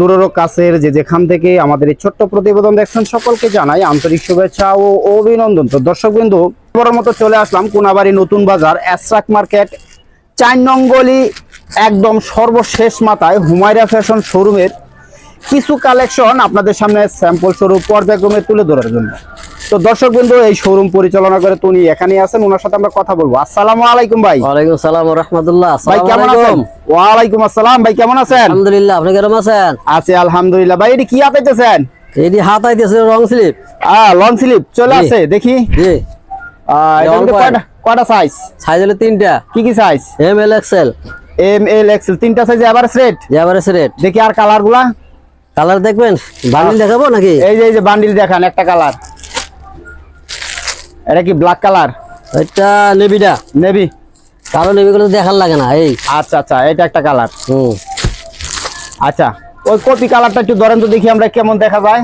দূরেরও কাছের যে যেখান থেকে আমাদের এই ছোট্ট প্রতিবেদন দেখছেন সকলকে জানাই আন্তরিক শুভেচ্ছা ও অভিনন্দন। তো দর্শক বিন্দু বড় মতো চলে আসলাম কোনাবাড়ি নতুন বাজার অ্যাস্ট্রাক মার্কেট। চার নঙ্গলি একদম সর্বশেষ মাথায় হুমায়রা ফ্যাশন শোরুমের কিছু কালেকশন আপনাদের সামনে স্যাম্পল স্বরূপ পর্যায়ক্রমে তুলে ধরার জন্য। তো দর্শক বন্ধু এই শোরুম পরিচালনা করে উনি এখানে আছেন ওনার সাথে আমরা কথা বলব। আসসালামু আলাইকুম ভাই। ওয়ালাইকুম সালাম রহমতুল্লাহ। ভাই কেমন আছেন? ওয়ালাইকুম আসসালাম ভাই কেমন আছেন? আলহামদুলিল্লাহ আপনি কেরম আছেন? আছি আলহামদুলিল্লাহ। ভাই এটি কি আপাইতেছেন এটি হাত আইতেছে wrong slip. Ah long slip চলে। আসে দেখি। জি। কয়টা সাইজ সাইজ হলো তিনটা। কি কি size M L XL M L XL তিনটা size average rate average rate দেখি আর কালারগুলা। কালার দেখবেন? বান্ডিল দেখাবো নাকি? এই যে এই যে বান্ডিল দেখান একটা কালার এটা কি ব্ল্যাক কালার এটা নেবিটা নেভি কালো নেবিগুলো দেখার লাগে না এই। আচ্ছা আচ্ছা এটা একটা কালার হুম। আচ্ছা ওই কপি কালারটা একটু ধরেন তো দেখি আমরা কেমন দেখা যায়।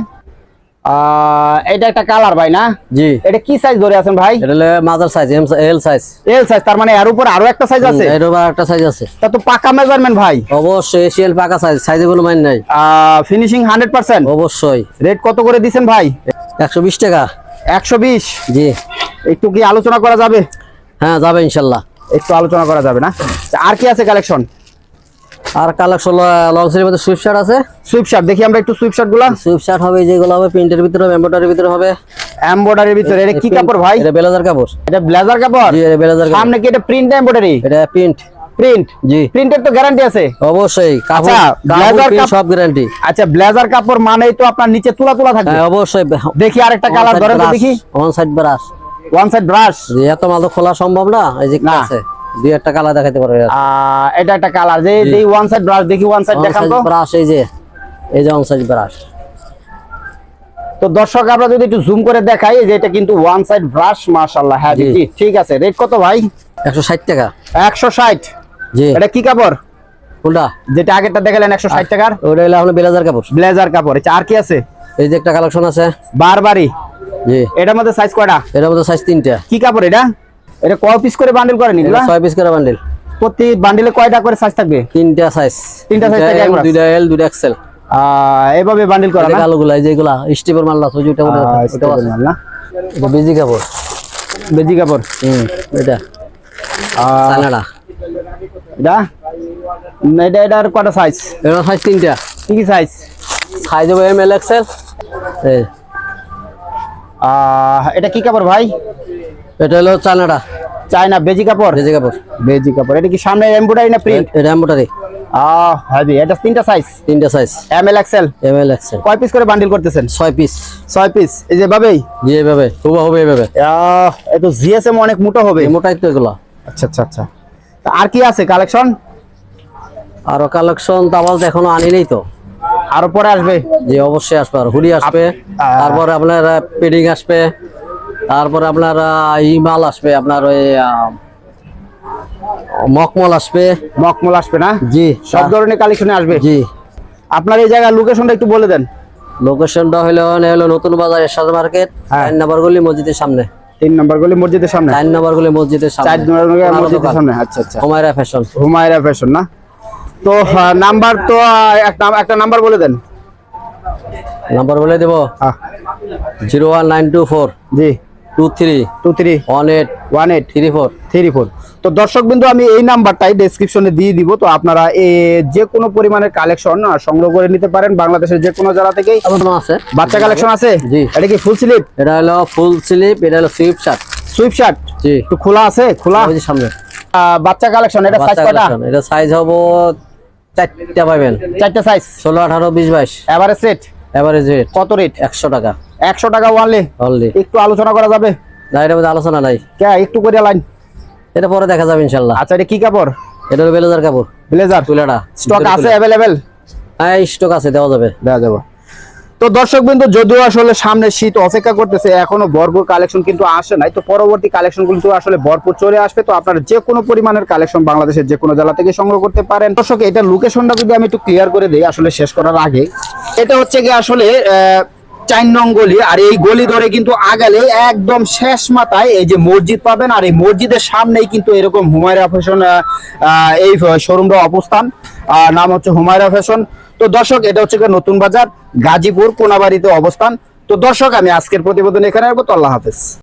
এটা একটা কালার ভাই না? জি। এটা কি সাইজ ধরে আছেন ভাই? এটা mother size M L size L size তার মানে এর উপর আরও একটা সাইজ আছে? এর আবার একটা সাইজ আছে। তা তো পাকা মেজারমেন্ট ভাই। অবশ্যই এশিয়াল পাকা সাইজ সাইজে কোনো মাইন নাই। ফিনিশিং হান্ড্রেড পার্সেন্ট অবশ্যই। রেট কত করে দিছেন ভাই? একশো বিশ টাকা। একশো বিশ? জি। একটু কি আলোচনা করা যাবে? হ্যাঁ যাবে ইনশাল্লাহ। একটু আলোচনা করা যাবে না? আর কি আছে কালেকশন আর কালেকশন লং স্লিপের মধ্যে সুইফট শার্ট আছে। সুইপ শার্ট দেখি আমরা একটু সুইপ শার্টগুলা। সুইফট শার্ট হবে যেগুলো হবে প্রিন্টের ভিতরে হবে এমব্রয়ডারির ভিতরে হবে। এমব্রয়ডারির ভিতরে এটা কি কাপড় ভাই? এটা ব্লেজার কাপড়। এটা ব্লেজার কাপড়? জি এটা ব্লেজার কাপড়। সামনে কি এটা প্রিন্ট এমব্রয়ডারি এটা প্রিন্ট প্রিন্ট জি। প্রিন্টের তো গ্যারান্টি আছে। অবশ্যই কাপড় আচ্ছা, কাপড় blazer print কাপ- সব গ্যারান্টি আচ্ছা ব্লেজার কাপড় মানেই তো আপনার নিচে তুলা তুলা থাকবে। হ্যাঁ অবশ্যই দেখি আরেকটা কালার ধরেন তো দেখি। One side brush one side brush এত মাল তো খোলা সম্ভব না? এই যে আছে দুই একটা কালার দেখাতে পারবে। এটা একটা কালার যে এই ওয়ান সাইড ব্রাশ দেখি ওয়ান সাইড দেখান তো। ব্রাশ এই যে এই যে ওয়ান সাইড ব্রাশ তো দর্শক আমরা যদি একটু জুম করে দেখাই যে এটা কিন্তু ওয়ান সাইড ব্রাশ মাশাআল্লাহ হ্যাঁ জি। ঠিক আছে। রেট কত ভাই? একশো ষাট টাকা। একশো ষাট। জি। এটা কি কাপড়? কোনটা? যেটা আগেরটা দেখালেন একশো ষাট টাকার? ওটা হলো আপনার ব্লেজার কাপড়। ব্লেজার কাপড় এটা আর কি আছে? এই যে একটা কালেকশন আছে। বারবারই। জি। এটার মধ্যে সাইজ কয়টা? এটার মধ্যে সাইজ তিনটা। কি কাপড় এটা? এটা কয় পিস করে বান্ডিল করেন এটা ছয় পিস করে বান্ডিল প্রতি বান্ডিলে কয়টা করে সাইজ থাকবে? তিনটা সাইজ তিনটা size থাকে একবার। দুইটা এল দুইটা এক্সেল এভাবে বান্ডিল করা না? কালোগুলা যেগুলা স্টিপের মাল আছে ওই যে ওটা আছে। মাল না? এটা বেজি কাপড়। বেজি কাপড়? হুম এটা। আহ, এটা? এটা এটার কয়টা সাইজ এটা সাইজ তিনটা। কি কি সাইজ সাইজ হবে এম এল এক্সেল এই। এটা কি কাপড় ভাই? এটা হলো চায়নাটা। চায়না বেজি কাপড়? বেজি কাপড়। বেজি কাপড়। এটা কি সামনে এমব্রয়ডারি না প্রিন্ট? এটা এম্বোটারি আহ হেভি। এটা তিনটা সাইজ তিনটা size M L XL M L XL কয় পিস করে বান্ডিল করতেছেন? ছয় পিস ছয় পিস এই যে ভাবেই জি এভাবে। হুবা হবে এভাবে। আহ, এ তো জিএসএম অনেক মোটা হবে। মোটাই তো এগুলো। আচ্ছা আচ্ছা আচ্ছা। তা আর কি আছে? কালেকশন আরও কালেকশন তো এখনও আনি নেই তো। আরও পরে আসবে? জি অবশ্যই আসবে আর হুডি আসবে তারপরে আপনার পেডিং আসবে তারপরে আপনার আহ, ই মাল আসবে আপনার ওই মকমল আসবে। মকমল আসবে না? জি সব ধরনের কালেকশনে আসবে? জি। আপনার এই জায়গার লোকেশনটা একটু বলে দেন। লোকেশনটা হলো হলো নতুন বাজার এরশাদ মার্কেট হ্যাঁ। চার নম্বর গলি মসজিদের সামনে। তিন নম্বর গলি মসজিদের সামনে? চার নম্বর গলি মসজিদের সামনে। চার নম্বর গলি মসজিদের সামনে আচ্ছা আচ্ছা। হুমায়রা ফ্যাশন। হুমায়রা ফ্যাশন না? তো নাম্বার তো একটা নাম্বার বলে দেন। নাম্বার বলে দেবো? Zero one nine two four. জি। Two three. Two three. One eight. One eight. Three four. Three four. তো দর্শক বিন্দু আমি এই নাম্বারটাই ডেসক্রিপশনে দিয়ে দিব। তো আপনারা যে কোনো পরিমাণের কালেকশন সংগ্রহ করে নিতে পারেন বাংলাদেশের যে কোনো জায়গা থেকেই। আছে? বাচ্চা কালেকশন আছে? জি। এটা কি ফুল স্লিপ এটা হলো ফুল স্লিপ এটা হলো সুইফট শার্ট সুইপ শার্ট জি। একটু খোলা আছে? খোলা? সামনে। বাচ্চা কালেকশন এটা সাইজ collection। এটা সাইজ হব চারটা পাবেন। চারটা সাইজ ষোলো আঠারো বিশ বাইশ। এভারেজ রেট এভারেজ রেট কত রেট একশো টাকা। একশো টাকা ওয়ানলি অনলি একটু আলোচনা করা যাবে? না এটার মধ্যে আলোচনা নাই। কে একটু করে লাইন এটা পরে দেখা যাবে ইনশাল্লাহ। আচ্ছা এটা কি কাপড়? এটা হলো ব্লেজার কাপড়। ব্লেজার? তুলাটা। স্টক আছে অ্যাভেলেবেল হ্যাঁ স্টক আছে দেওয়া যাবে। দেওয়া যাবে। তো দর্শক বিন্দু যদিও আসলে সামনে শীত অপেক্ষা করতেছে, এখনও ভরপুর কালেকশন কিন্তু আসে নাই। তো পরবর্তী কালেকশন কিন্তু আসলে ভরপুর চলে আসবে। তো আপনারা যে কোনো পরিমাণের কালেকশন বাংলাদেশের যে কোনো জেলা থেকে সংগ্রহ করতে পারেন। দর্শক, এটা লোকেশনটা যদি আমি একটু ক্লিয়ার করে দিই, আসলে শেষ করার আগে, এটা হচ্ছে কি আসলে চার নং গলি। আর এই গলি ধরে কিন্তু আগালে একদম শেষ মাথায় এই যে মসজিদ পাবেন। আর এই মসজিদের সামনেই কিন্তু এরকম হুমায়রা ফ্যাশন এই শোরুমটা অবস্থান। নাম হচ্ছে হুমায়রা ফ্যাশন তো দর্শক, এটা হচ্ছে নতুন বাজার, গাজীপুর, কোনাবাড়িতে অবস্থান। তো দর্শক, আমি আজকের প্রতিবেদন এখানে রাখব, তো আল্লাহ হাফেজ।